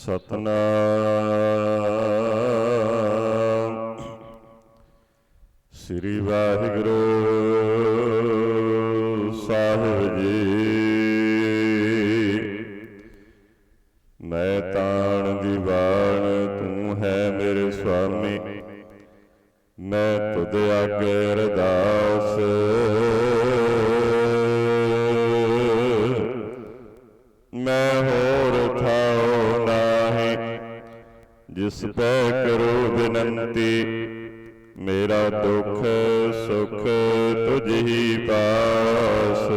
ਸਤਨਾਮ। ਸ੍ਰੀ ਵਾਹਿਗੁਰੂ ਸਾਹਿਬ ਜੀ। ਮੈਂ ਤਾਣ ਦੀਵਾਨ ਤੂੰ ਹੈ ਮੇਰੇ ਸੁਆਮੀ। ਮੈਂ ਤੁਧ ਆਗੇ ਅਰਦਾਸ। ਮੈਂ ਹੋਰ ਥਾਉ ਜਿਸ ਪੈ ਕਰੋ ਬਿਨੰਤੀ। ਮੇਰਾ ਦੁੱਖ, ਸੁਖ ਤੁਝ ਹੀ ਪਾਸ।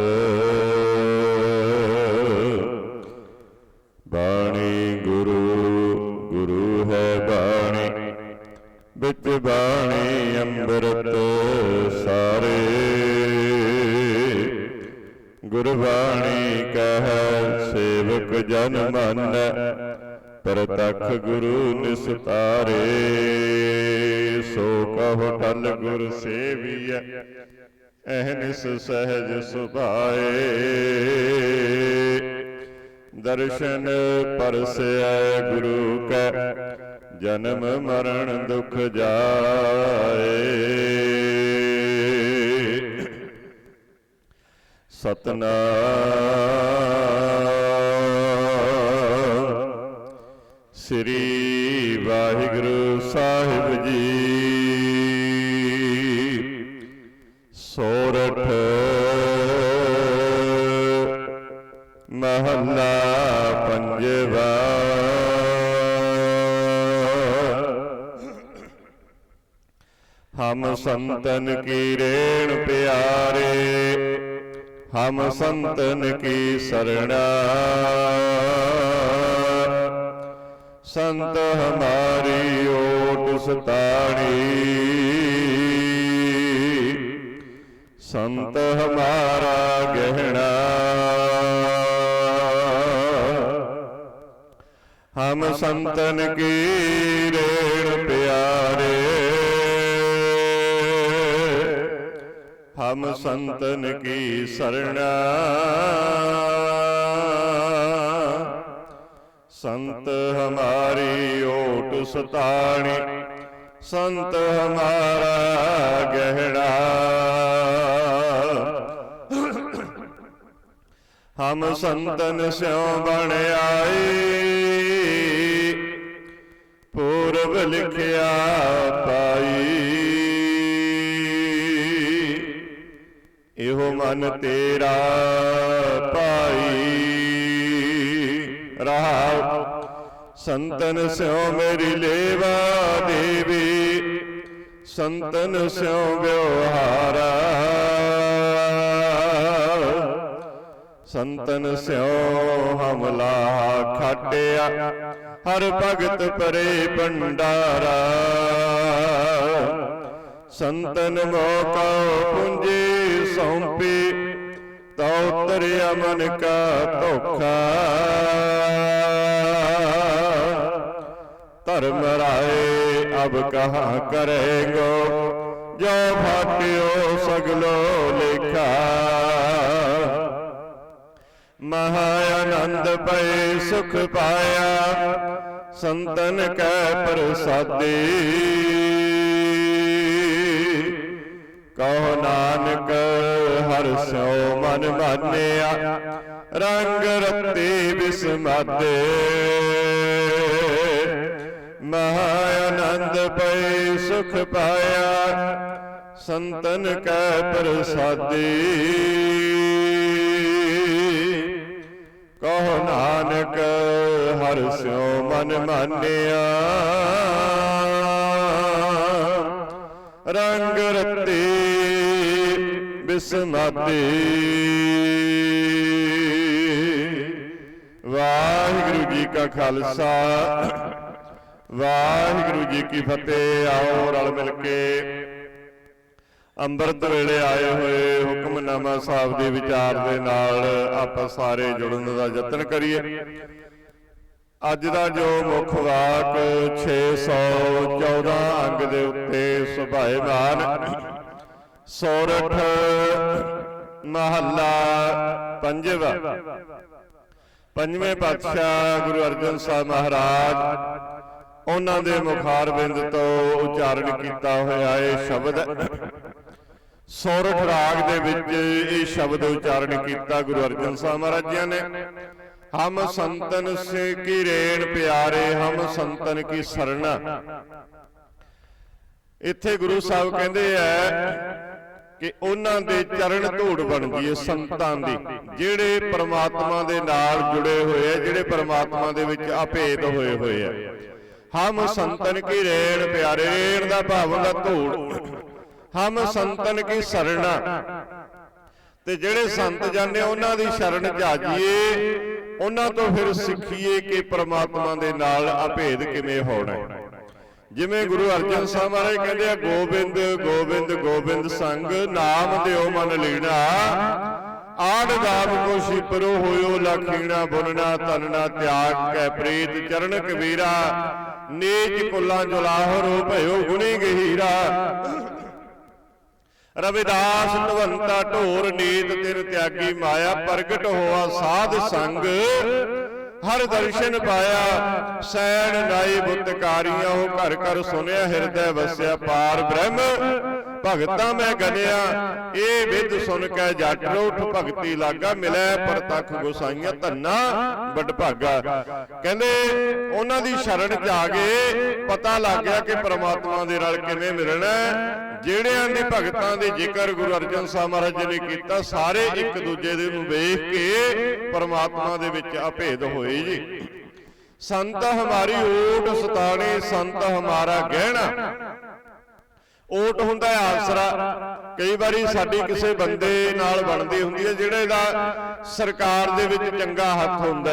ਬਾਣੀ ਗੁਰੂ ਗੁਰੂ ਹੈ ਬਾਣੀ। ਵਿੱਚ ਬਾਣੀ ਅੰਮ੍ਰਿਤ ਸਾਰੇ। ਗੁਰਬਾਣੀ ਕਹੈ, ਸੇਵਕ ਜਨ ਮਨ। ਪ੍ਰਤਖ ਗੁਰੂ ਨਿਸਤਾਰੇ, ਸੋ ਕਹੋ ਟਲ ਗੁਰ ਸੇਵੀਐ ਅਹਨਿਸ ਸਹਿਜ ਸੁਭਾਏ। ਦਰਸ਼ਨ ਪਰਸੈ ਗੁਰੂ ਕੈ, ਜਨਮ ਮਰਨ ਦੁਖ ਜਾਏ। ਸਤਨਾਮ। ਸ੍ਰੀ ਵਾਹਿਗੁਰੂ ਸਾਹਿਬ ਜੀ। ਸੋਰਠ। ਮਹੱਲਾ ਪੰਜਵਾ। ਹਮ ਸੰਤਨ ਕੀ ਰੇਣ ਪਿਆਰੇ ਹਮ ਸੰਤਨ ਕੀ ਸਰਣਾ। ਸੰਤ ਹਮਾਰੀ ਓਟ ਸਤਾਣੀ। ਸੰਤ ਹਮਾਰਾ ਗਹਿਣਾ। ਹਮ ਸੰਤਨ ਕੀ ਰੇਣ ਪਿਆਰੇ। ਹਮ ਸੰਤਨ ਕੀ ਸਰਣਾ। ਸੰਤ ਹਮਾਰੀ ਓਟ ਸਤਾਣੀ, ਸੰਤ ਹਮਾਰਾ ਗਹਿਣਾ। ਹਮ ਸੰਤਨ ਸਿਉ ਬਣ ਆਏ ਪੂਰਬ ਲਿਖਿਆ ਪਾਈ। ਇਹੋ ਮਨ ਤੇਰਾ ਪਾਈ। ਰਹਾਉ ਸੰਤਨ ਸਿਉ ਮੇਰੀ ਲੇਵਾ ਦੇਵੀ। ਸੰਤਨ ਸਿਉ ਵਿਵਹਾਰਾ। ਸੰਤਨ ਸਿਉ ਹਮਲਾ ਖਾਟਿਆ। ਹਰ ਭਗਤ ਪਰੇ ਭੰਡਾਰਾ। ਸੰਤਨ ਮੋਕਾ ਪੁੰਜੀ ਸੌਂਪੀ। ਤਉ ਤਰਿਆ ਮਨ ਕਾ ਧੋਖਾ। ਧਰਮ ਰਾਏ ਅਬ ਕਹਾ ਕਰੇਗੋ, ਜੋ ਭਾਟਿਓ ਸਗਲੋ ਲੇਖਾ। ਮਹਾ ਆਨੰਦ ਪਏ ਸੁਖ ਪਾਇਆ, ਸੰਤਨ ਕੈ ਪ੍ਰਸਾਦੇ। ਕਹੋ ਨਾਨਕ ਹਰ ਸਿਉ ਮਨ ਮਾਨਿਆ, ਰੰਗ ਰਤੇ ਬਿਸਮਾਦੇ ਮਹਾ ਆਨੰਦ ਪਏ ਸੁਖ ਪਾਇਆ, ਸੰਤਨ ਕੈ ਪ੍ਰਸਾਦੀ। ਕਹੋ ਨਾਨਕ, ਹਰ ਸਿਉ ਮਨ ਮਾਨਿਆ, ਰੰਗ ਰਤੇ ਬਿਸਮਾਤੇ ਵਾਹਿਗੁਰੂ ਜੀ ਕਾ ਖਾਲਸਾ। ਵਾਹਿਗੁਰੂ ਜੀ ਕੀ ਫਤਿਹ। ਆਓ ਰਲ ਮਿਲ ਕੇ ਅੰਮ੍ਰਿਤ ਵੇਲੇ ਆਏ ਹੋਏ ਹੁਕਮਨਾਮਾ ਸਾਹਿਬ ਦੇ ਵਿਚਾਰ ਦੇ ਨਾਲ ਆਪਾਂ ਸਾਰੇ ਜੁੜਨ ਦਾ ਯਤਨ ਕਰੀਏ। ਅੱਜ ਦਾ ਜੋ ਮੁੱਖ ਵਾਕ 614 ਅੰਗ ਦੇ ਉੱਤੇ ਸੁਭਾਏਮਾਨ ਸੋਰਠ, ਮਹੱਲਾ ਪੰਜਵਾ। ਪੰਜਵੇਂ ਪਾਤਸ਼ਾਹ ਗੁਰੂ ਅਰਜਨ ਸਾਹਿਬ ਮਹਾਰਾਜ ਉਹਨਾਂ ਦੇ ਮੁਖਾਰਬਿੰਦ ਤੋਂ ਉਚਾਰਨ ਕੀਤਾ ਹੋਇਆ ਇਹ ਸ਼ਬਦ। ਹੈ। ਸੋਰਠ ਰਾਗ ਦੇ ਵਿੱਚ ਇਹ ਸ਼ਬਦ ਉਚਾਰਨ ਕੀਤਾ ਗੁਰੂ ਅਰਜਨ ਸਾਹਿਬ ਮਹਾਰਾਜ ਨੇ। ਹਮ ਸੰਤਨ ਸੇ ਕੀ ਰੇਣ ਪਿਆਰੇ, ਹਮ ਸੰਤਨ ਕੀ ਸਰਣਾ। ਇੱਥੇ ਗੁਰੂ ਸਾਹਿਬ ਕਹਿੰਦੇ ਆ ਕਿ ਉਹਨਾਂ ਦੇ ਚਰਨ ਧੂੜ ਬਣ ਜੀਏ ਸੰਤਾਂ ਦੀ। ਜਿਹੜੇ ਪ੍ਰਮਾਤਮਾ ਦੇ ਨਾਲ ਜੁੜੇ ਹੋਏ ਆ ਜਿਹੜੇ ਪ੍ਰਮਾਤਮਾ ਦੇ ਵਿੱਚ ਅਭੇਦ ਹੋਏ ਹੋਏ ਆ। ਹਮ ਸੰਤਨ ਕੀ ਰੇਣ ਪਿਆਰੇ ਰੇਣ ਦਾ ਭਾਵ ਹੁੰਦਾ ਧੂੜ। ਹਮ ਸੰਤਨ ਕੀ ਸਰਣਾ। ਤੇ ਜਿਹੜੇ ਸੰਤ ਜਾਣੇ ਉਹਨਾਂ ਦੀ ਸ਼ਰਨ ਚ ਆ ਜਾਈਏ ਉਹਨਾਂ ਤੋਂ ਫਿਰ ਸਿੱਖੀਏ ਕਿ ਪ੍ਰਮਾਤਮਾ ਦੇ ਨਾਲ ਅਭੇਦ ਕਿਵੇਂ ਹੋਣਾ ਹੈ। ਜਿਵੇਂ ਗੁਰੂ ਅਰਜਨ ਸਾਹਿਬ ਮਹਾਰਾਜ ਕਹਿੰਦੇ ਆ ਗੋਬਿੰਦ ਗੋਬਿੰਦ ਗੋਬਿੰਦ ਸੰਗ ਨਾਮ ਦਿਓ ਮਨ ਲੀਣਾ ਆੜ ਗਾਮ ਕੋ ਸ਼ਿਪਰੋ ਹੋਇਓ ਲਖੀਣਾ ਬੁਨਣਾ ਤਨਣਾ ਤਿਆਗ ਕੈ ਪ੍ਰੀਤ ਚਰਨ ਕਬੀਰਾ। ਨੀਚ ਕੁੱਲਾ ਜੁਲਾਹਰੋ ਭਇਓ ਗੁਣੀ ਗਹੀਰਾ। ਰਵਿਦਾਸ ਧਵੰਤਾ ਢੋਰ ਨੀਤ ਤਿਰ ਤਿਆਗੀ ਮਾਇਆ ਪ੍ਰਗਟ ਹੋਆ ਸਾਧ ਸੰਗ। ਹਰ ਦਰਸ਼ਨ ਪਾਇਆ ਸੈਣ ਨਾਈ ਬੁੱਤਕਾਰੀਆਂ ਉਹ ਘਰ ਘਰ ਸੁਨਿਆ ਹਿਰਦੈ ਵਸਿਆ ਪਾਰ ਬ੍ਰਹਮ। ਭਗਤਾਂ ਮੈਂ ਗਨਿਆ ਇਹ ਵਿਦ ਸੁਨ ਕੇ ਜੱਟ ਰੋਠ ਭਗਤੀ ਲਾਗਾ ਮਿਲੈ ਪ੍ਰਤਖ ਗੁਸਾਈਆਂ ਧੰਨਾ ਵੱਡ ਭਾਗਾ। ਕਹਿੰਦੇ ਉਹਨਾਂ ਦੀ ਸ਼ਰਨ ਚ ਆ ਗਏ ਪਤਾ ਲੱਗ ਗਿਆ ਕਿ ਪ੍ਰਮਾਤਮਾ ਦੇ ਨਾਲ ਕਿਵੇਂ ਮਿਲਣਾ। ਜਿਹੜਿਆਂ ਦੀ ਭਗਤਾਂ ਦੇ ਜ਼ਿਕਰ ਗੁਰੂ ਅਰਜਨ ਸਾਹਿਬ ਮਹਾਰਾਜ ਜੀ ਨੇ ਕੀਤਾ ਸਾਰੇ ਇੱਕ ਦੂਜੇ ਦੇ ਨੂੰ ਵੇਖ ਕੇ ਪਰਮਾਤਮਾ ਦੇ ਵਿੱਚ ਅਭੇਦ ਹੋਏ ਜੀ। ਸੰਤ ਹਮਾਰੀ ਓਟ ਸਤਾਣੇ ਸੰਤ ਹਮਾਰਾ ਗਹਿਣਾ। ਓਟ ਹੁੰਦਾ ਹੈ ਆਸਰਾ। ਕਈ ਵਾਰੀ ਸਾਡੀ ਕਿਸੇ ਬੰਦੇ ਨਾਲ ਬਣਦੀ ਹੁੰਦੀ ਹੈ, ਜਿਹੜੇ ਦਾ ਸਰਕਾਰ ਦੇ ਵਿੱਚ ਚੰਗਾ ਹੱਥ ਹੁੰਦਾ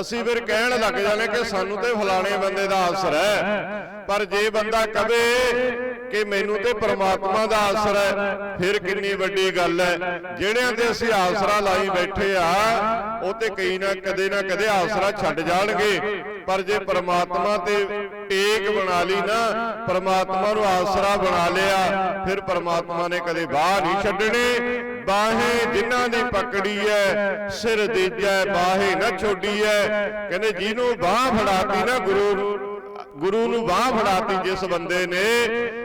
ਅਸੀਂ ਫਿਰ ਕਹਿਣ ਲੱਗ ਜਾਂਦੇ ਕਿ ਸਾਨੂੰ ਤੇ ਫਲਾਣੇ ਬੰਦੇ ਦਾ ਆਸਰਾ ਹੈ। ਪਰ ਜੇ ਬੰਦਾ ਕਵੇ ਕਿ ਮੈਨੂੰ ਤੇ ਪ੍ਰਮਾਤਮਾ ਦਾ ਆਸਰਾ ਹੈ, ਫਿਰ ਕਿੰਨੀ ਵੱਡੀ ਗੱਲ ਹੈ। ਜਿਹੜਿਆਂ ਤੇ ਅਸੀਂ ਆਸਰਾ ਲਾਈ ਬੈਠੇ ਆ, ਉਹ ਤੇ ਕਈ ਨਾ ਕਦੇ ਨਾ ਕਦੇ ਆਸਰਾ ਛੱਡ ਜਾਣਗੇ। ਪਰ ਜੇ ਪ੍ਰਮਾਤਮਾ ਤੇ ਟੇਕ ਬਣਾ ਲਈ ਨਾ ਪ੍ਰਮਾਤਮਾ ਨੂੰ ਆਸਰਾ ਬਣਾ ਲਿਆ ਫਿਰ ਪ੍ਰਮਾਤਮਾ ਨੇ ਕਦੇ ਬਾਹ ਨਹੀਂ ਛੱਡਣੀ। ਬਾਹੇ ਜਿਨ੍ਹਾਂ ਦੀ ਪਕੜੀ ਐ ਸਿਰ ਦੀਜੈ ਬਾਹੇ ਨਾ ਛੋਡੀ ਐ ਕਹਿੰਦੇ ਜਿਹਨੂੰ ਬਾਹ ਫੜਾਤੀ ਨਾ ਗੁਰੂ ਗੁਰੂ ਨੂੰ ਬਾਹ ਫੜਾਤੀ ਜਿਸ ਬੰਦੇ ਨੇ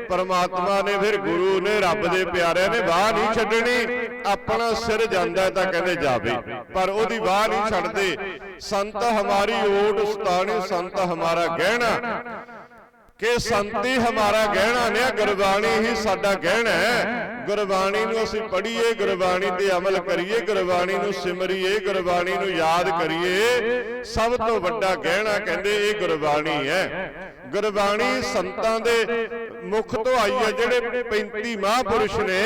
ਪਰਮਾਤਮਾ ਨੇ ਫਿਰ ਗੁਰੂ ਨੇ ਰੱਬ ਦੇ ਪਿਆਰਿਆਂ ਨੇ ਬਾਹ ਨਹੀਂ ਛੱਡਣੀ। ਆਪਣਾ ਸਿਰ ਜਾਂਦਾ ਤਾਂ ਕਹਿੰਦੇ ਜਾਵੇ ਪਰ ਉਹਦੀ ਬਾਹ ਨਹੀਂ ਛੱਡਦੇ। ਸੰਤ ਹਮਾਰੀ ਓਟ ਸਤਾਣੀ ਸੰਤ ਹਮਾਰਾ ਗਹਿਣਾ। ਕਿ ਸੰਤੀ ਹਮਾਰਾ ਗਹਿਣਾ ਨੇ ਗੁਰਬਾਣੀ ਹੀ ਸਾਡਾ ਗਹਿਣਾ ਹੈ। ਗੁਰਬਾਣੀ ਨੂੰ ਅਸੀਂ ਪੜ੍ਹੀਏ ਗੁਰਬਾਣੀ ਤੇ ਅਮਲ ਕਰੀਏ ਗੁਰਬਾਣੀ ਨੂੰ ਸਿਮਰੀਏ ਗੁਰਬਾਣੀ ਨੂੰ ਯਾਦ ਕਰੀਏ। ਸਭ ਤੋਂ ਵੱਡਾ ਗਹਿਣਾ ਕਹਿੰਦੇ ਇਹ ਗੁਰਬਾਣੀ ਹੈ। ਗੁਰਬਾਣੀ ਸੰਤਾਂ ਦੇ ਮੁਖ ਤੋਂ ਆਈ ਹੈ ਜਿਹੜੇ 35 ਮਹਾਪੁਰਸ਼ ਨੇ।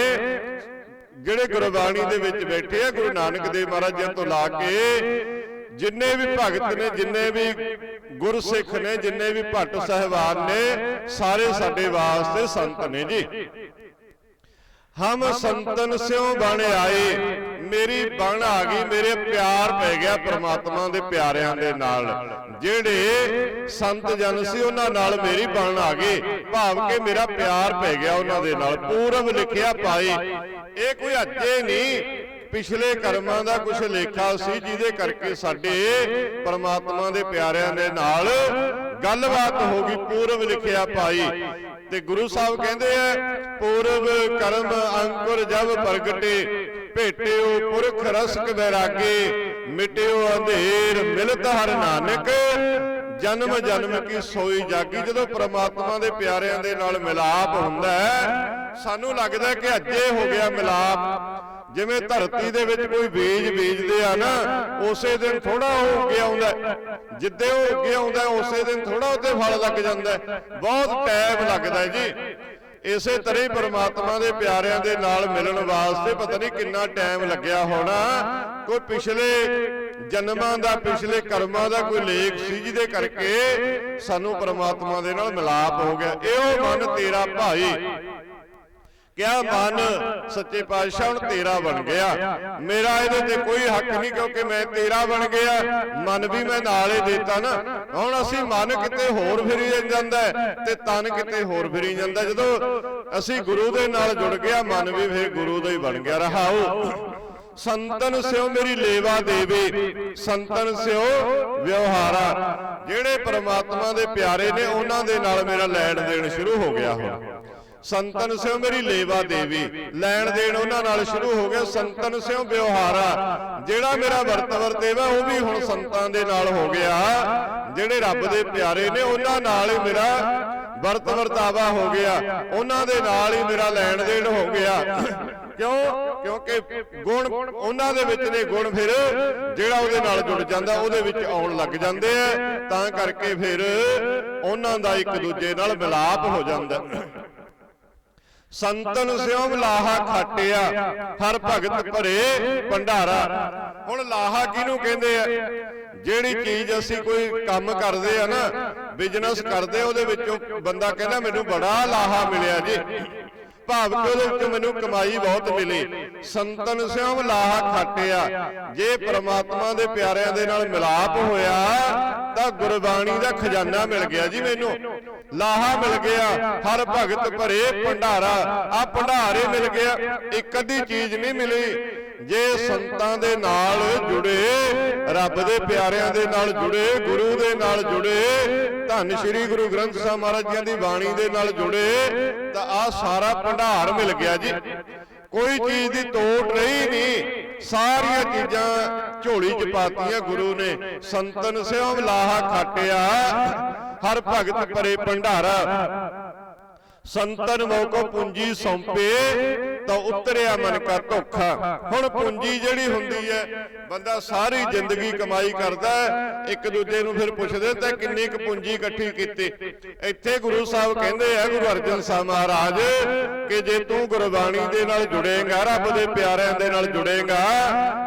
ਜਿਹੜੇ ਗੁਰਬਾਣੀ ਦੇ ਵਿੱਚ ਬੈਠੇ ਆ, ਗੁਰੂ ਨਾਨਕ ਦੇਵ ਮਹਾਰਾਜ ਜੀ ਤੋਂ ਲਾ ਕੇ ਜਿੰਨੇ ਵੀ ਭਗਤ ਨੇ, ਜਿੰਨੇ ਵੀ ਗੁਰਸਿੱਖ ਨੇ, ਜਿੰਨੇ ਵੀ ਭੱਟ ਸਹਿਬਾਨ ਨੇ, ਸਾਰੇ ਸਾਡੇ ਵਾਸਤੇ ਸੰਤ ਨੇ ਜੀ। ਹਮ ਸੰਤਨ ਸਿਉ ਬਣ ਆਏ, ਮੇਰੀ ਬਣ ਆ ਗਈ, ਮੇਰੇ ਪਿਆਰ ਪੈ ਗਿਆ ਪ੍ਰਮਾਤਮਾ ਦੇ ਪਿਆਰਿਆਂ ਦੇ ਨਾਲ। ਜਿਹੜੇ ਸੰਤ ਜਨ ਸੀ, ਉਹਨਾਂ ਨਾਲ ਮੇਰੀ ਬਣ ਆ ਗਈ। ਭਾਵ ਕਿ ਮੇਰਾ ਪਿਆਰ ਪੈ ਗਿਆ ਉਹਨਾਂ ਦੇ ਨਾਲ। ਪੂਰਬ ਲਿਖਿਆ ਪਾਏ ਇਹ ਕੋਈ ਅੱਜੇ ਨਹੀਂ। ਪਿਛਲੇ ਕਰਮਾਂ ਦਾ ਕੁਝ ਲੇਖਾ ਸੀ ਜਿਹਦੇ ਕਰਕੇ ਸਾਡੇ ਪਰਮਾਤਮਾ ਦੇ ਪਿਆਰਿਆਂ ਦੇ ਨਾਲ ਗੱਲਬਾਤ ਹੋ ਗਈ, ਪੂਰਬ ਲਿਖਿਆ ਪਾਈ। ਤੇ ਗੁਰੂ ਸਾਹਿਬ ਕਹਿੰਦੇ ਆ, ਪੂਰਬ ਕਰਮ ਅੰਕੁਰ ਜਬ ਪ੍ਰਗਟੇ, ਭੇਟਿਓ ਪੁਰਖ ਰਸਕ ਵੈਰਾਗੇ, ਮਿਟਿਓ ਅੰਧੇਰ ਮਿਲਤ ਹਰ ਨਾਨਕ। ਜਨਮ ਜਨਮ ਕੀ ਸੋਈ ਜਾਗੀ? ਜਦੋਂ ਪ੍ਰਮਾਤਮਾ ਦੇ ਪਿਆਰਿਆਂ ਦੇ ਨਾਲ ਮਿਲਾਪ ਹੁੰਦਾ ਹੈ ਸਾਨੂੰ ਲੱਗਦਾ ਕਿ ਅੱਜੇ ਹੋ ਗਿਆ ਮਿਲਾਪ। ਜਿਵੇਂ ਧਰਤੀ ਦੇ ਵਿੱਚ ਕੋਈ ਬੀਜ ਬੀਜਦੇ ਆ ਨਾ ਉਸੇ ਦਿਨ ਥੋੜਾ ਉਹ ਉੱਗੇ ਆਉਂਦਾ ਹੈ। ਜਿੱਦੇ ਉਹ ਉੱਗੇ ਆਉਂਦਾ ਹੈ, ਉਸੇ ਦਿਨ ਥੋੜਾ ਉੱਤੇ ਫਲ ਲੱਗ ਜਾਂਦਾ ਹੈ। ਬਹੁਤ ਟਾਈਮ ਲੱਗਦਾ ਹੈ ਜੀ। ਇਸੇ ਤਰ੍ਹਾਂ ਹੀ ਪਰਮਾਤਮਾ ਦੇ ਪਿਆਰਿਆਂ ਦੇ ਨਾਲ ਮਿਲਣ ਵਾਸਤੇ ਪਤਾ ਨਹੀਂ ਕਿੰਨਾ ਟਾਈਮ ਲੱਗਿਆ ਹੋਣਾ। ਕੋਈ ਪਿਛਲੇ ਜਨਮਾਂ ਦਾ, ਪਿਛਲੇ ਕਰਮਾਂ ਦਾ ਕੋਈ ਲੇਖ ਸੀ ਜਿਹਦੇ ਕਰਕੇ ਸਾਨੂੰ ਪਰਮਾਤਮਾ ਦੇ ਨਾਲ ਮਿਲਾਪ ਹੋ ਗਿਆ। ਇਹੋ ਮਨ ਤੇਰਾ ਭਾਈ। ਕਿਆ ਮਨ ਸੱਚੇ ਪਾਤਸ਼ਾਹ ਹੁਣ ਤੇਰਾ ਬਣ ਗਿਆ? ਮੇਰਾ ਇਹਦੇ ਤੇ ਕੋਈ ਹੱਕ ਨਹੀਂ ਕਿਉਂਕਿ ਮੈਂ ਤੇਰਾ ਬਣ ਗਿਆ। ਮਨ ਵੀ ਮੈਂ ਨਾਲ ਹੀ ਦਿੱਤਾ ਨਾ। ਹੁਣ ਅਸੀਂ ਮਨ ਕਿਤੇ ਹੋਰ ਫਿਰੀ ਜਾਂਦਾ ਤੇ ਤਨ ਕਿਤੇ ਹੋਰ ਫਿਰੀ ਜਾਂਦਾ। ਜਦੋਂ ਅਸੀਂ ਗੁਰੂ ਦੇ ਨਾਲ ਜੁੜ ਗਿਆ, ਮਨ ਵੀ ਫਿਰ ਗੁਰੂ ਦਾ ਹੀ ਬਣ ਗਿਆ। ਰਹਾਓ। ਸੰਤਨ ਸਿਓ ਮੇਰੀ ਲੇਵਾ ਦੇਵੇ। ਸੰਤਨ ਸਿਓ ਵਿਵਹਾਰਾ। ਜਿਹੜੇ ਪਰਮਾਤਮਾ ਦੇ ਪਿਆਰੇ ਨੇ, ਉਹਨਾਂ ਦੇ ਨਾਲ ਮੇਰਾ ਲੈਣ ਦੇਣ ਸ਼ੁਰੂ ਹੋ ਗਿਆ ਹੁਣ। ਸੰਤਨ ਸਿਓ ਮੇਰੀ ਲੇਵਾ ਦੇਵੀ। ਲੈਣ ਦੇਣ ਉਹਨਾਂ ਨਾਲ ਸ਼ੁਰੂ ਹੋ ਗਿਆ ਸੰਤਨ ਸਿਓ ਵਿਵਹਾਰਾ। ਜਿਹੜਾ ਮੇਰਾ ਵਰਤ ਵਰਤੇਵਾ ਉਹ ਵੀ ਹੁਣ ਸੰਤਾਂ ਦੇ ਨਾਲ ਹੋ ਗਿਆ। ਜਿਹੜੇ ਰੱਬ ਦੇ ਪਿਆਰੇ ਨੇ ਉਹਨਾਂ ਨਾਲ ਹੀ ਮੇਰਾ ਵਰਤ ਵਰਤਾਵਾ ਹੋ ਗਿਆ। ਉਹਨਾਂ ਦੇ ਨਾਲ ਹੀ ਮੇਰਾ ਲੈਣ ਦੇਣ ਹੋ ਗਿਆ। ਕਿਉਂ? ਕਿਉਂਕਿ ਗੁਣ ਉਹਨਾਂ ਦੇ ਵਿੱਚ ਨੇ ਗੁਣ ਫਿਰ ਜਿਹੜਾ ਉਹਦੇ ਨਾਲ ਜੁੜ ਜਾਂਦਾ, ਉਹਦੇ ਵਿੱਚ ਆਉਣ ਲੱਗ ਜਾਂਦੇ ਆ। ਤਾਂ ਕਰਕੇ ਫਿਰ ਉਹਨਾਂ ਦਾ ਇੱਕ ਦੂਜੇ ਨਾਲ ਮਿਲਾਪ ਹੋ ਜਾਂਦਾ। ਸੰਤਨ ਸਿਉ ਲਾਹਾ ਖਾਟਿਆ, ਹਰ ਭਗਤ ਭਰੇ ਭੰਡਾਰਾ। ਹੁਣ ਲਾਹਾ ਕਿਹਨੂੰ ਕਹਿੰਦੇ ਆ? ਜਿਹੜੀ ਚੀਜ਼ ਅਸੀਂ ਕੋਈ ਕੰਮ ਕਰਦੇ ਆ ਨਾ ਬਿਜ਼ਨਸ ਕਰਦੇ, ਉਹਦੇ ਵਿੱਚੋਂ ਬੰਦਾ ਕਹਿੰਦਾ, ਮੈਨੂੰ ਬੜਾ ਲਾਹਾ ਮਿਲਿਆ ਜੀ। ਭਾਵ ਕਿ ਉਹਦੇ ਵਿੱਚੋਂ ਮੈਨੂੰ ਕਮਾਈ ਬਹੁਤ ਮਿਲੀ। ਸੰਤਨ ਸਿਉ ਲਾਹਾ ਖਾਟਿਆ। ਜੇ ਪ੍ਰਮਾਤਮਾ ਦੇ ਪਿਆਰਿਆਂ ਦੇ ਨਾਲ ਮਿਲਾਪ ਹੋਇਆ ਤਾਂ ਗੁਰਬਾਣੀ ਦਾ ਖਜ਼ਾਨਾ ਮਿਲ ਗਿਆ ਜੀ ਮੈਨੂੰ। ਲਾਹਾ ਮਿਲ ਗਿਆ ਹਰ ਭਗਤ ਭਰੇ ਭੰਡਾਰਾ। ਆ ਭੰਡਾਰੇ ਮਿਲ ਗਿਆ ਇੱਕ ਅੱਧੀ ਚੀਜ਼ ਨਹੀਂ ਮਿਲੀ। ਜੇ ਸੰਤਾਂ ਦੇ ਨਾਲ ਜੁੜੇ ਰੱਬ ਦੇ ਪਿਆਰਿਆਂ ਦੇ ਨਾਲ ਜੁੜੇ ਗੁਰੂ ਦੇ ਨਾਲ ਜੁੜੇ ਧੰਨ ਸ਼੍ਰੀ ਗੁਰੂ ਗ੍ਰੰਥ ਸਾਹਿਬ ਮਹਾਰਾਜ ਜੀ ਦੀ ਬਾਣੀ ਦੇ ਨਾਲ ਜੁੜੇ ਤਾਂ ਆ ਸਾਰਾ ਭੰਡਾਰ ਮਿਲ ਗਿਆ ਜੀ। ਕੋਈ ਚੀਜ਼ ਦੀ ਤੋੜ ਨਹੀਂ ਨਹੀਂ ਸਾਰੀਆਂ ਚੀਜ਼ਾਂ ਝੋਲੀ ਚ ਪਾਤੀਆਂ ਗੁਰੂ ਨੇ। ਸੰਤਨ ਸਿਓ ਲਾਹਾ ਖਾਟਿਆ। ਹਰ ਭਗਤ ਪਰੇ ਭੰਡਾਰਾ। ਸੰਤਨ ਮੋਕੋ ਪੂੰਜੀ ਸੌਂਪੇ, ਤਾਂ ਉਤਰਿਆ ਮਨ ਕਾ ਧੋਖਾ। ਹੁਣ ਪੂੰਜੀ ਜਿਹੜੀ ਹੁੰਦੀ ਹੈ, ਬੰਦਾ ਸਾਰੀ ਜ਼ਿੰਦਗੀ ਕਮਾਈ ਕਰਦਾ ਇੱਕ ਦੂਜੇ ਨੂੰ ਫਿਰ ਪੁੱਛਦੇ ਤਾਂ ਕਿੰਨੀ ਕੁ ਪੂੰਜੀ ਇਕੱਠੀ ਕੀਤੀ। ਇੱਥੇ ਗੁਰੂ ਸਾਹਿਬ ਕਹਿੰਦੇ ਆ, ਗੁਰੂ ਅਰਜਨ ਸਾਹਿਬ ਮਹਾਰਾਜ, ਕਿ ਜੇ ਤੂੰ ਗੁਰਬਾਣੀ ਦੇ ਨਾਲ ਜੁੜੇਗਾ, ਰੱਬ ਦੇ ਪਿਆਰਿਆਂ ਦੇ ਨਾਲ ਜੁੜੇਗਾ,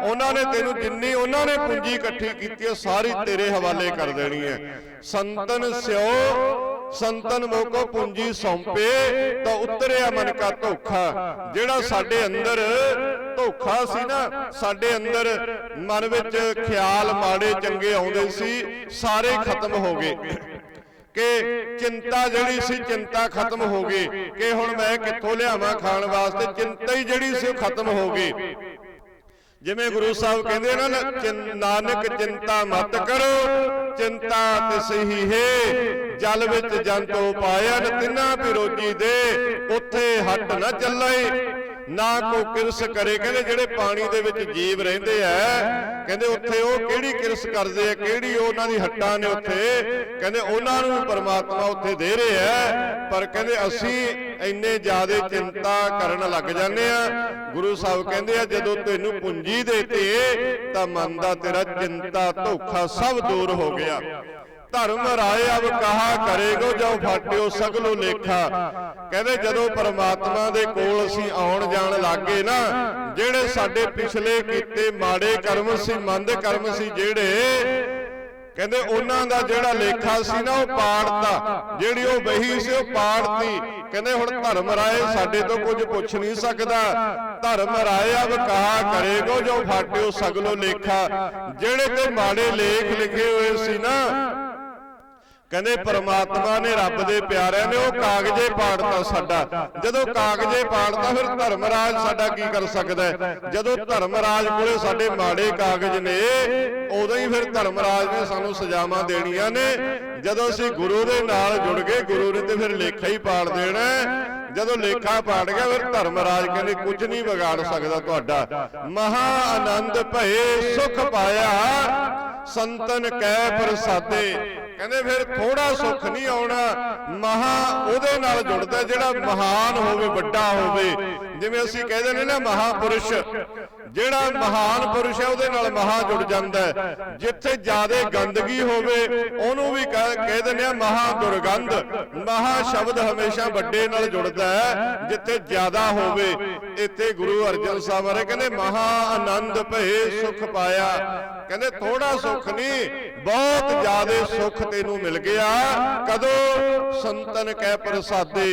ਉਹਨਾਂ ਨੇ ਤੈਨੂੰ ਜਿੰਨੀ ਉਹਨਾਂ ਨੇ ਪੂੰਜੀ ਇਕੱਠੀ ਕੀਤੀ ਉਹ ਸਾਰੀ ਤੇਰੇ ਹਵਾਲੇ ਕਰ ਦੇਣੀ ਹੈ। ਸੰਤਨ ਸਿਓ ਸੰਤਨ ਮੋਕੋ ਪੂੰਜੀ ਸੌਂਪੇ ਤਾਂ ਉਤਰਿਆ ਮਨ ਕਾ ਧੋਖਾ। ਜਿਹੜਾ ਸਾਡੇ ਅੰਦਰ ਧੋਖਾ ਸੀ ਨਾ ਸਾਡੇ ਅੰਦਰ ਮਨ ਵਿੱਚ ਖਿਆਲ ਮਾੜੇ ਚੰਗੇ ਆਉਂਦੇ ਸੀ ਸਾਰੇ ਖਤਮ ਹੋ ਗਏ। ਕਿ ਚਿੰਤਾ ਜਿਹੜੀ ਸੀ ਚਿੰਤਾ ਖਤਮ ਹੋ ਗਈ। ਕਿ ਹੁਣ ਮੈਂ ਕਿੱਥੋਂ ਲਿਆਵਾਂ ਖਾਣ ਵਾਸਤੇ ਚਿੰਤਾ ਹੀ ਜਿਹੜੀ ਸੀ ਉਹ ਖਤਮ ਹੋ ਗਈ। ਜਿਵੇਂ ਗੁਰੂ ਸਾਹਿਬ ਕਹਿੰਦੇ ਨਾ ਨਾਨਕ ਚਿੰਤਾ ਮਤ ਕਰੋ, ਚਿੰਤਾ ਤਿਸਹੀ ਹੈ। ਜਲ ਵਿੱਚ ਜੰਤੋ ਪਾਇਆ ਤਿੰਨਾ ਪਿਰੋਜੀ ਦੇ ਉੱਥੇ ਹੱਟ ਨਾ ਚੱਲੇ ਨਾ ਕੋ ਕਿਰਸ ਕਰੇ। ਕਹਿੰਦੇ ਜਿਹੜੇ ਪਾਣੀ ਦੇ ਵਿੱਚ ਜੀਵ ਰਹਿੰਦੇ ਆ, ਕਹਿੰਦੇ ਉੱਥੇ ਉਹ ਕਿਹੜੀ ਕਿਰਸ ਕਰਦੇ ਆ, ਕਿਹੜੀ ਉਹਨਾਂ ਦੀ ਹੱਟਾਂ ਨੇ ਉੱਥੇ? ਕਹਿੰਦੇ ਉਹਨਾਂ ਨੂੰ ਪਰਮਾਤਮਾ ਉੱਥੇ ਦੇ ਰਿਹਾ। ਹੈ ਪਰ ਕਹਿੰਦੇ ਅਸੀਂ ਇੰਨੇ ਜ਼ਿਆਦਾ ਚਿੰਤਾ ਕਰਨ ਲੱਗ ਜਾਂਦੇ ਆ। ਗੁਰੂ ਸਾਹਿਬ ਕਹਿੰਦੇ ਆ, ਜਦੋਂ ਤੈਨੂੰ ਪੂੰਜੀ ਦੇਤੀ ਤਾਂ ਮਨ ਦਾ ਤੇਰਾ ਚਿੰਤਾ ਧੋਖਾ ਸਭ ਦੂਰ ਹੋ ਗਿਆ। ਧਰਮ ਰਾਏ ਅਬ ਕਹਾ ਕਰੇਗੋ ਜੋ ਫਾਟਿਓ ਸਗਲੋ ਲੇਖਾ। ਕਹਿੰਦੇ ਜਦੋਂ ਪਰਮਾਤਮਾ ਦੇ ਕੋਲ ਅਸੀਂ ਆਉਣ ਜਾਣ ਲੱਗੇ ਨਾ, ਜਿਹੜੇ ਸਾਡੇ ਪਿਛਲੇ ਕੀਤੇ ਮਾੜੇ ਕਰਮ ਸੀ, ਮੰਦ ਕਰਮ ਸੀ, ਜਿਹੜੇ ਕਹਿੰਦੇ ਉਹਨਾਂ ਦਾ ਜਿਹੜਾ ਲੇਖਾ ਸੀ ਨਾ ਉਹ ਪਾੜਤਾ। ਜਿਹੜੀ ਉਹ ਵਹੀ ਸੀ ਉਹ ਪਾੜਤੀ। ਕਹਿੰਦੇ ਹੁਣ ਧਰਮ ਰਾਏ ਸਾਡੇ ਤੋਂ ਕੁਝ ਪੁੱਛ ਨਹੀਂ ਸਕਦਾ। ਧਰਮ ਰਾਏ ਅਬ ਕਹਾ ਕਰੇਗੋ ਜੋ ਫਾਟਿਓ ਸਗਲੋ ਲੇਖਾ। ਜਿਹੜੇ ਤੇ ਮਾੜੇ ਲੇਖ ਲਿਖੇ ਹੋਏ ਸੀ ਨਾ ਕਹਿੰਦੇ ਪਰਮਾਤਮਾ ਨੇ ਰੱਬ ਦੇ ਪਿਆਰਿਆਂ ਨੇ ਉਹ ਕਾਗਜ਼ੇ ਪਾੜਤਾ ਸਾਡਾ। ਜਦੋਂ ਕਾਗਜ਼ੇ ਪਾੜਤਾ ਫਿਰ ਧਰਮਰਾਜ ਸਾਡਾ ਕੀ ਕਰ ਸਕਦਾ? ਜਦੋਂ ਧਰਮਰਾਜ ਕੋਲੇ ਸਾਡੇ ਮਾੜੇ ਕਾਗਜ਼ ਨੇ ਉਦੋਂ ਹੀ ਫਿਰ ਧਰਮਰਾਜ ਨੇ ਸਾਨੂੰ ਸਜ਼ਾਵਾਂ ਦੇਣੀਆਂ ਨੇ। ਜਦੋਂ ਅਸੀਂ ਗੁਰੂ ਦੇ ਨਾਲ ਜੁੜ ਗਏ ਗੁਰੂ ਨੇ ਤੇ ਫਿਰ ਲੇਖਾ ਹੀ ਪਾੜ ਦੇਣਾ। ਜਦੋਂ ਲੇਖਾ ਪਾੜ ਗਿਆ ਫਿਰ ਧਰਮਰਾਜ ਕਹਿੰਦੇ ਕੁਝ ਨਹੀਂ ਵਿਗਾੜ ਸਕਦਾ ਤੁਹਾਡਾ। ਮਹਾ ਆਨੰਦ ਭਏ ਸੁਖ ਪਾਇਆ ਸੰਤਨ ਕੈ ਪ੍ਰਸਾਦੇ। ਕਹਿੰਦੇ ਫਿਰ ਥੋੜਾ ਸੁੱਖ ਨਹੀਂ ਆਉਣਾ। ਮਹਾ ਉਹਦੇ ਨਾਲ ਜੁੜਦਾ ਜਿਹੜਾ ਮਹਾਨ ਹੋਵੇ ਵੱਡਾ ਹੋਵੇ। ਜਿਵੇਂ ਅਸੀਂ ਕਹਿੰਦੇ ਨੇ ਨਾ ਮਹਾਪੁਰਸ਼ ਜਿਹੜਾ ਮਹਾਨ ਪੁਰਸ਼ ਹੈ ਉਹਦੇ ਨਾਲ ਮਹਾ ਜੁੜ ਜਾਂਦਾ ਹੈ। ਜਿੱਥੇ ਜ਼ਿਆਦਾ ਗੰਦਗੀ ਹੋਵੇ ਉਹਨੂੰ ਵੀ ਕਹਿ ਦਿੰਦੇ ਆ ਮਹਾ ਦੁਰਗੰਧ ਮਹਾ ਸ਼ਬਦ ਹਮੇਸ਼ਾ ਵੱਡੇ ਨਾਲ ਜੁੜਦਾ ਹੈ ਜਿੱਥੇ ਜ਼ਿਆਦਾ ਹੋਵੇ ਇੱਥੇ ਗੁਰੂ ਅਰਜਨ ਸਾਹਿਬ ਬਾਰੇ ਕਹਿੰਦੇ ਮਹਾ ਆਨੰਦ ਭਏ ਸੁਖ ਪਾਇਆ। ਕਹਿੰਦੇ ਥੋੜਾ ਸੁੱਖ ਨਹੀਂ ਬਹੁਤ ਜ਼ਿਆਦਾ ਸੁੱਖ ਤੈਨੂੰ ਮਿਲ ਗਿਆ। ਕਦੋਂ? ਸੰਤਨ ਕੈ ਪ੍ਰਸਾਦੇ।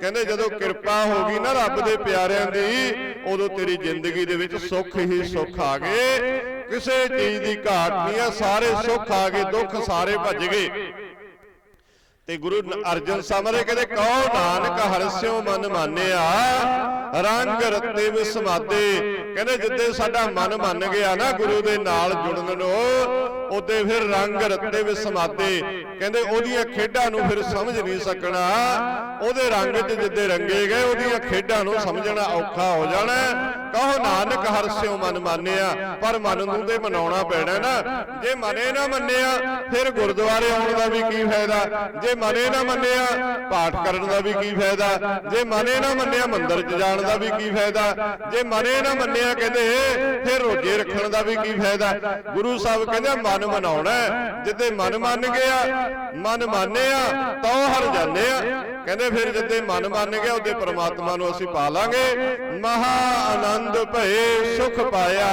ਕਹਿੰਦੇ ਜਦੋਂ ਕਿਰਪਾ ਹੋ ਗਈ ਨਾ ਰੱਬ ਦੇ ਪਿਆਰਿਆਂ ਦੀ, ਉਦੋਂ ਤੇਰੀ ਜ਼ਿੰਦਗੀ ਦੇ ਵਿੱਚ ਸੁੱਖ ਹੀ ਸੁੱਖ ਆ ਗਏ। ਕਿਸੇ ਚੀਜ਼ ਦੀ ਘਾਟ ਨਹੀਂ ਆ, ਸਾਰੇ ਸੁੱਖ ਆ ਗਏ, ਦੁੱਖ ਸਾਰੇ ਭੱਜ ਗਏ। ਤੇ ਗੁਰੂ ਅਰਜਨ ਸਮਰੇ ਕਹਿੰਦੇ ਕਹੋ ਨਾਨਕ ਹਰਸਿਓ ਮਨ ਮਾਨਿਆ ਰੰਗ ਰਤੇ ਵਿਸਮਾਦੇ ਕਹਿੰਦੇ ਜਿੱਦੇ ਸਾਡਾ ਮਨ ਮੰਨ ਗਿਆ ਨਾ ਗੁਰੂ ਦੇ ਨਾਲ ਜੁੜਨ ਨੂੰ ਉਹਦੇ ਫਿਰ ਰੰਗ ਰਤੇ ਵਿਸਮਾਦੇ ਕਹਿੰਦੇ ਉਹਦੀਆਂ ਖੇਡਾਂ ਨੂੰ ਫਿਰ ਸਮਝ ਨਹੀਂ ਸਕਣਾ। ਉਹਦੇ ਰੰਗ 'ਚ ਜਿੱਦੇ ਰੰਗੇ ਗਏ ਉਹਦੀਆਂ ਖੇਡਾਂ ਨੂੰ ਸਮਝਣਾ ਔਖਾ ਹੋ ਜਾਣਾ। ਕਹੋ ਨਾਨਕ ਹਰਸਿਓ ਮਨ ਮਾਨਿਆ ਪਰ ਮਨ ਨੂੰ ਤੇ ਮਨਾਉਣਾ ਪੈਣਾ ਨਾ। ਜੇ ਮਨੇ ਨਾ ਮੰਨਿਆ ਫਿਰ ਗੁਰਦੁਆਰੇ ਆਉਣ ਦਾ ਵੀ ਕੀ ਫਾਇਦਾ? ਜੇ ਮਨੇ ਨਾ ਮੰਨਿਆ, ਪਾਠ ਕਰਨ ਦਾ ਵੀ ਕੀ ਫਾਇਦਾ? ਜੇ ਮਨੇ ਨਾ ਮੰਨਿਆ, ਮੰਦਿਰ 'ਚ ਜਾਣ ਦਾ ਵੀ ਕੀ ਫਾਇਦਾ? ਜੇ ਮਨੇ ਨਾ ਮੰਨਿਆ ਕਹਿੰਦੇ, ਫਿਰ ਰੋਜੇ ਰੱਖਣ ਦਾ ਵੀ ਕੀ ਫਾਇਦਾ? ਗੁਰੂ ਸਾਹਿਬ ਕਹਿੰਦੇ, ਮਨ ਮਨਾਉਣਾ ਹੈ। ਜਿੱਦੇ ਮਨ ਮੰਨ ਗਿਆ, ਮਨ ਮੰਨਿਆ, ਤਾਂ ਉਹ ਹਰ ਜਾਂਦੇ ਆ। ਕਹਿੰਦੇ, ਫਿਰ ਜਿੱਦੇ ਮਨ ਮੰਨ ਗਿਆ, ਉਹਦੇ ਪ੍ਰਮਾਤਮਾ ਨੂੰ ਅਸੀਂ ਪਾ ਲਾਂਗੇ। ਮਹਾ ਆਨੰਦ ਭਏ ਸੁਖ ਪਾਇਆ,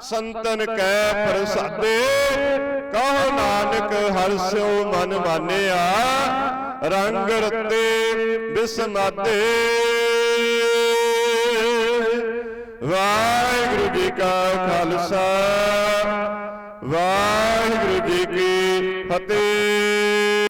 ਸੰਤਨ ਕੈ ਪ੍ਰਸਾਦੇ। ਕਹੋ ਨਾਨਕ ਹਰਸਿਓ ਮਨ ਮਾਨਿਆ, ਰੰਗ ਰਤੇ ਬਿਸਮਾਦੇ ਵਾਹਿਗੁਰੂ ਜੀ ਕਾ ਖਾਲਸਾ, ਵਾਹਿਗੁਰੂ ਜੀ ਕੀ ਫਤਿਹ।